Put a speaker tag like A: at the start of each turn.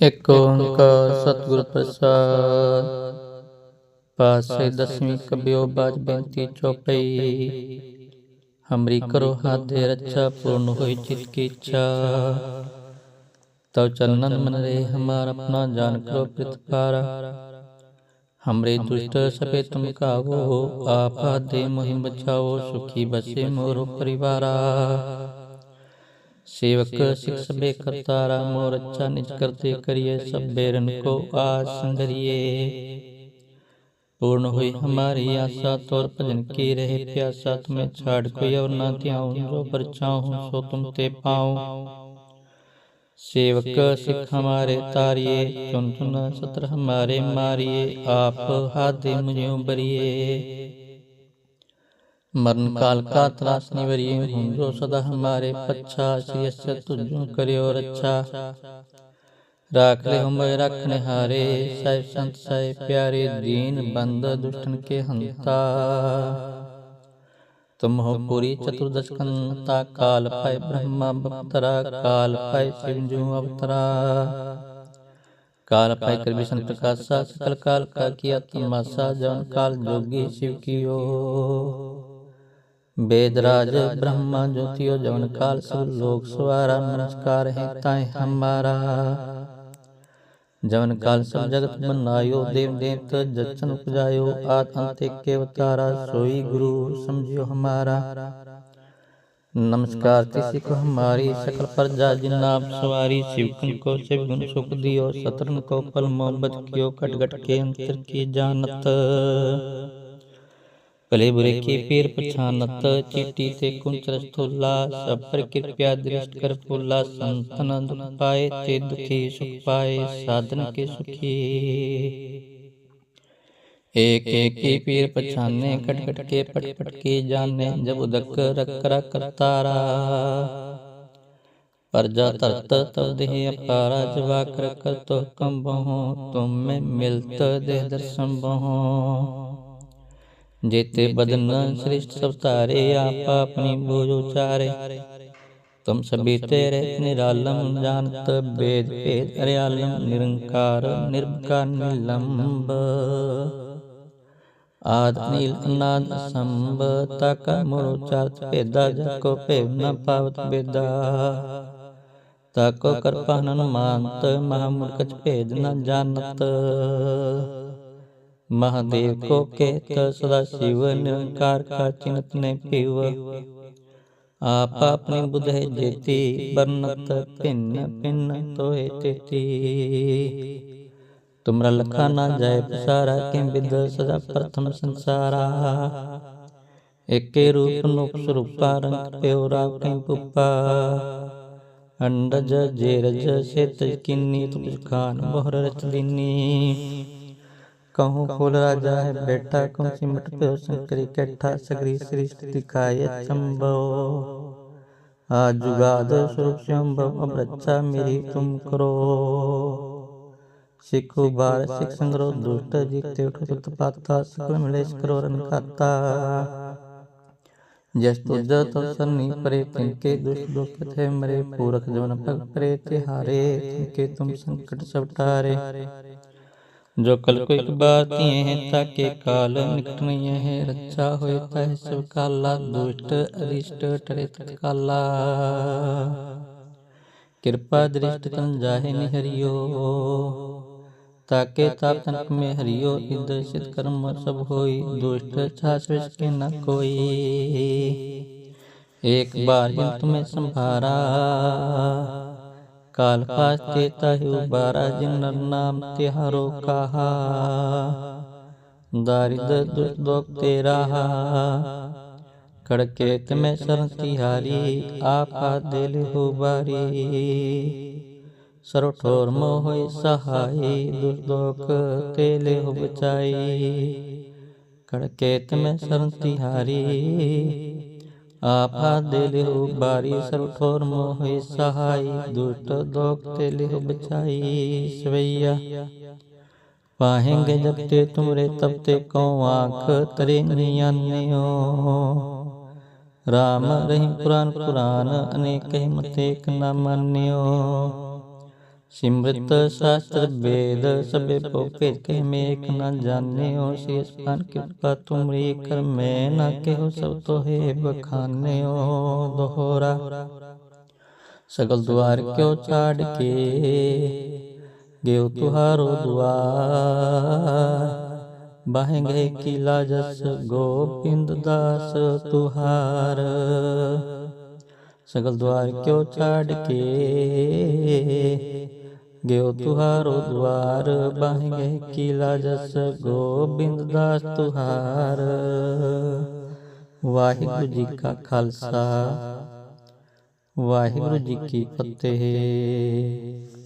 A: ਇੱਕ ਓੰਕਾਰ ਸਤਿਗੁਰ ਪ੍ਰਸਾਦ ਪਾਸੇ ਦਸਵੀਂ ਕਬਿਓ ਬਾਜ ਬੇਨਤੀ ਚੌਪਈ ਹਮਰੀ ਕਰੋ ਹਾਦੇ ਰੱਛਾ ਪੂਰਨ ਹੋਈ ਚਿਤ ਕੀ ਇੱਛਾ ਤਉ ਚੰਨਨ ਮਨ ਰੇ ਹਮਾਰ ਆਪਣਾ ਜਾਨ ਕਰੋ ਪ੍ਰਤਪਾਰਾ हमरे दुष्ट सपे तुम कावो आप दे मोहि बचाओ सुखी बसे मोरो परिवारा सेवक सिख सबे करतारा मोर अच्छा निज करते करिए सब बेरन को आस संगरिए पूर्ण हुई हमारी आशा तौर भजन की रहे प्यासा तुम्हें छाड़ कोई और ना ध्याऊं जो पर चाहूं सो तुम ते पाऊं सेवक सिख हमारे तारिये चुन चुन सत्र हमारे मारिए आप हाथे मुझे बरिए मरण काल का त्रास निवरिए हूँ जो सदा हमारे पच्छा तुझो करियो रक्षा राख ले हम रखने हारे साहिब संत साहिब प्यारे, दीन बंद दुष्टन के हंता। तुम हो पूरी चतुर्दश कंता काल पाए ब्रह्मा बप्तरा, काल पाए शिवजू अवतरा। काल पाए कर विष्णु प्रकाशा, सकल काल का किया तमाशा जौन काल जोगी शिव कियो वेदराज ब्रह्मा ज्योतियो जवन काल सब लोग सवारा, नमस्कार है ताए हमारा। जवन काल सब जगत बनायो देव देवत जचन उपजायो, आद अंत के अवतारा, सोई गुरु समझियो हमारा। नमस्कार किसी को हमारी सकल प्रजा जिन्नाब सवारी, शिवकन को शिव गुण सुख दियो सतरन को पल मोहब्बत कियो, कटगट के अंतर की जानत। भले बुरे के पीर पछानत चीटी ते कुंचर स्थूला सब पर कृपया दृष्ट कर फूला संतन दुख पाए ते दुखी सुख पाए साधन के सुखी एक एक के पीर पछाने कट कट के पट पट के जाने जब उदक रख रख करतारा प्रजा तरत तब देह अपारा जवा कर कर तो कम बहो तुम में मिलत देह दर्शन बहो। ਜੇਤੇ ਬਦਨ ਸ੍ਰਿਸ਼ਟ ਸਭ ਧਾਰੇ, ਆਪ ਆਪਣੀ ਬੋਝ ਉਚਾਰੇ। ਤੁਮ ਸਭੀ ਤੇਰੇ ਨਿਰਾਲਮ, ਜਾਣਤ ਬੇਦ ਭੇਦ ਅਰਿਆਲਮ ਨਿਰੰਕਾਰ ਨਿਰਭਕਾਰ ਨਿਲੰਬ। ਆਦਨੀਲ ਅਨਾਦ ਸੰਭ, ਤਕ ਮੁਰ ਚਾਰਤ ਭੇਦਾ ਜਕੋ ਭੇਵ ਨ ਪਾਵਤ ਬੇਦਾ। ਤਕੋ ਕਰਪਾ ਹਨੁਮਾਨਤ ਮਹਾਮੁਰਖ ਭੇਦ ਨ ਜਾਣਤ। महादेव को कहत सदा शिव निरंकार का चिन्हत ने पीव। आप अपनी बुध जेती बरनत भिन्न भिन्न तो तेती। तुमरा लखा ना जाए पसारा के विद सदा प्रथम संसारा। एके रूप नुप स्वरूपा रंग प्योरा कहीं पुपा। अंडज जेरज से तजकिनी तुझ खान बोहर रच दिनी कहूँ फूल राजा है बैठा कौन सिमट पे शंकरी कैठा सगरी सृष्टि दिखाए चंबो। आज जुगाद स्वरूप शंभव अब रक्षा मेरी तुम करो। सिखो बार सिख संग्रह दुष्ट जीते उठो सुत पाता सकल मिलेश करो रन खाता। जस तुझ तो सन्नी परे तिनके दुष्ट दुख थे मरे पूरख जवन पग परे तिहारे तिनके तुम संकट सब टारे जो कल को एक बात ये है ताके काल निकट नहीं है रक्षा होता है सब काला दुष्ट अरिष्ट टरे तत्काला कृपा दृष्ट तन जाहे निहरियो। ताके ताप तनक में हरियो इदर्शित कर्म सब होई दुष्ट छाछ के न कोई। एक बार तुम्हें संभारा काल पास देता है बारा जिन नाम तिहारो कहा दारिद्र दुर्दोग तेरा खड़के में शरण तिहारी आपा दिल हो बारी सरोठोर मोह सहाय दुर्दोग तेले हो बचाई खड़के में शरण तिहारी આફા દેલેહુ બારી સરઠોર મોહે સહાય દુષ્ટ દોખ તેલેહુ બચાઈ સ્વૈયા પાહેંગે જબ તે તુમરે તબ તે કૌ આંખ તરે નિયાન્યો રામ રહી પુરાણ પુરાણ અનેક મતે એક ના માન્યો सिमृत शास्त्र वेद सबे पोपे के में एक न जाने हो शेष पान कृपा तुम रे कर मैं न केहो सब तो, तो हे बखाने हो दोहरा। सकल द्वार क्यों चाड़ के? गेव तुहारो द्वार। बहेंगे किला जस गोपिंद दास तुहार। सकल द्वार क्यों चाड़ के? ਗਿਓ ਤੁਹਾਰੋ ਦੁਆਰ ਬਾਹੰਗੇ ਕੀਲਾ ਜਸ ਗੋਬਿੰਦ ਦਾਸ ਤੁਹਾਰ। ਵਾਹਿਗੁਰੂ ਜੀ ਕਾ ਖਾਲਸਾ, ਵਾਹਿਗੁਰੂ ਜੀ ਕੀ ਫਤਿਹ।